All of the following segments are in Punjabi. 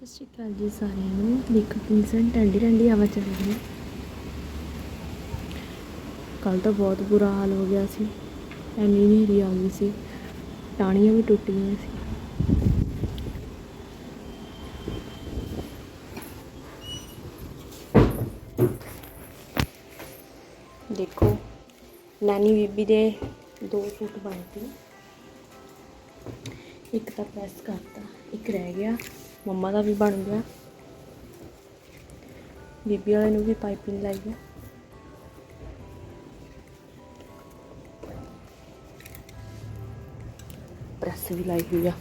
ਸਤਿ ਸ਼੍ਰੀ ਅਕਾਲ ਜੀ ਸਾਰਿਆਂ ਨੂੰ। ਦੇਖੋ ਕਿੰਸਨ ਟੰਡੀ ਟੰਡੀ ਹਵਾ ਚੱਲ ਰਹੀ ਹੈ। ਕੱਲ ਤਾਂ ਬਹੁਤ ਬੁਰਾ ਹਾਲ ਹੋ ਗਿਆ ਸੀ। ਐਨੀ ਹਨੇਰੀ ਆ ਗਈ ਸੀ। ਟਾਹਣੀਆਂ ਵੀ ਟੁੱਟ ਗਈਆਂ ਸੀ। ਦੇਖੋ, ਨਾਨੀ ਬੀਬੀ ਦੇ ਦੋ ਸੂਟ ਬਣਤੇ। ਇੱਕ ਤਾਂ ਪ੍ਰੈਸ ਕਰਤਾ, ਇੱਕ ਰਹਿ ਗਿਆ। ਮੰਮਾ ਦਾ ਵੀ ਬਣ ਗਿਆ। ਬੀਬੀ ਵਾਲੇ ਨੂੰ ਵੀ ਪਾਈਪਿੰਗ ਲਾਈ ਹੈ ਪ੍ਰੈਸ ਵੀ ਲਾਈ ਹੋਈ ਆ।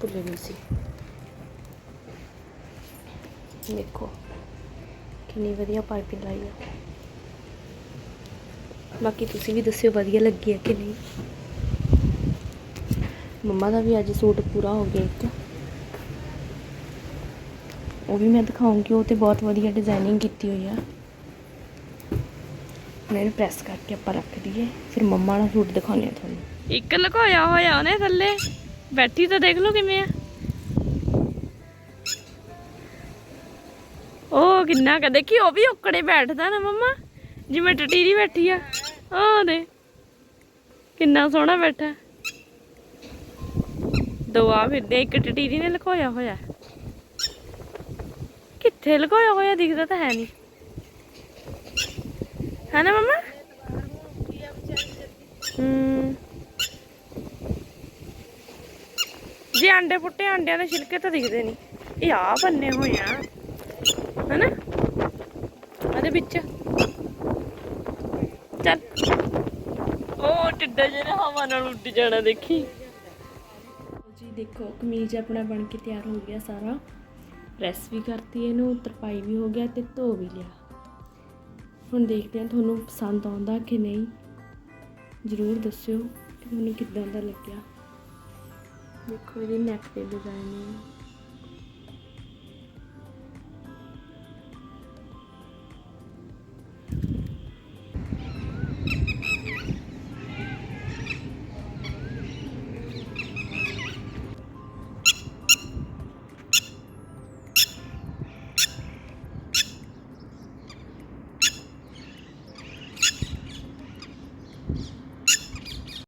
ਭੁੱਲ ਗਈ ਸੀ। ਦੇਖੋ, ਕਿੰਨੀ ਵਧੀਆ ਪਾਈਪਿੰਗ ਲਾਈ ਆ। ਬਾਕੀ ਤੁਸੀਂ ਵੀ ਦੱਸਿਓ ਵਧੀਆ ਲੱਗੀ ਹੈ ਕਿ ਨਹੀਂ। ਮੰਮਾ ਦਾ ਵੀ ਅੱਜ ਸੂਟ ਪੂਰਾ ਹੋ ਗਿਆ ਇੱਕ। ਉਹ ਵੀ ਮੈਂ ਦਿਖਾਉਂਗੀ, ਉਹ ਤੇ ਬਹੁਤ ਵਧੀਆ ਡਿਜ਼ਾਈਨਿੰਗ ਕੀਤੀ ਹੋਈ ਆ। ਮੈਂ ਇਹਨੂੰ ਪ੍ਰੈਸ ਕਰਕੇ ਆਪਾਂ ਰੱਖ ਦਈਏ, ਫਿਰ ਮੰਮਾ ਦਾ ਸੂਟ ਦਿਖਾਉਂਦੇ ਆ ਤੁਹਾਨੂੰ। ਇੱਕ ਲੁਕਾਇਆ ਹੋਇਆ ਉਹਨੇ ਥੱਲੇ। ਬੈਠੀ ਤਾਂ ਦੇਖ ਲਓ ਕਿਵੇਂ ਆ। ਉਹ ਕਿੰਨਾ ਕ ਦੇਖੀ, ਉਹ ਵੀ ਓਕੜੇ ਬੈਠਦਾ ਨਾ ਮੰਮਾ। ਜਿਵੇਂ ਟਟੀਰੀ ਬੈਠੀ ਆ। ਉਹ ਦੇ ਕਿੰਨਾ ਸੋਹਣਾ ਬੈਠਾ। ਦੋ ਆ ਫਿਰਦੇ ਇੱਕ ਟਟੀਰੀ ਨੇ ਲੁਕਾਇਆ ਹੋਇਆ। ਕਿੱਥੇ ਲੁਕਾਇਆ ਹੋਇਆ ਦਿਖਦਾ ਤਾਂ ਹੈ ਨਹੀਂ। ਹੈ ਨਾ ਮੰਮਾ? ਜੇ ਅੰਡੇ ਪੁੱਟੇ ਅੰਡਿਆਂ ਦੇ ਛਿਲਕੇ ਤਾਂ ਦਿਖਦੇ ਨਹੀਂ। ਇਹ ਆ ਬੰਨੇ ਹੋਏ ਆ। ਹੈਨਾ ਉਹਦੇ ਵਿੱਚ। ਚੱਲ। ਉਹ ਟਿੱਡਾ ਜਿਹੜਾ ਹਵਾ ਨਾਲ ਉੱਡ ਜਾਣਾ ਦੇਖੀ। ਜੀ, ਦੇਖੋ, ਕਮੀਜ਼ ਆਪਣਾ ਬਣ ਕੇ ਤਿਆਰ ਹੋ ਗਿਆ ਸਾਰਾ। ਪ੍ਰੈਸ ਵੀ ਕਰਤੀ, ਇਹਨੂੰ ਤਰਪਾਈ ਵੀ ਹੋ ਗਿਆ ਤੇ ਧੋ ਵੀ ਲਿਆ। ਹੁਣ ਦੇਖਦੇ ਹਾਂ ਤੁਹਾਨੂੰ ਪਸੰਦ ਆਉਂਦਾ ਕਿ ਨਹੀਂ। ਜ਼ਰੂਰ ਦੱਸਿਓ ਕਿ ਤੁਹਾਨੂੰ ਕਿੱਦਾਂ ਦਾ ਲੱਗਿਆ। ਦੇਖੋ ਇਹਦੀ ਨੈਕ ਤੇ ਡਿਜ਼ਾਈਨ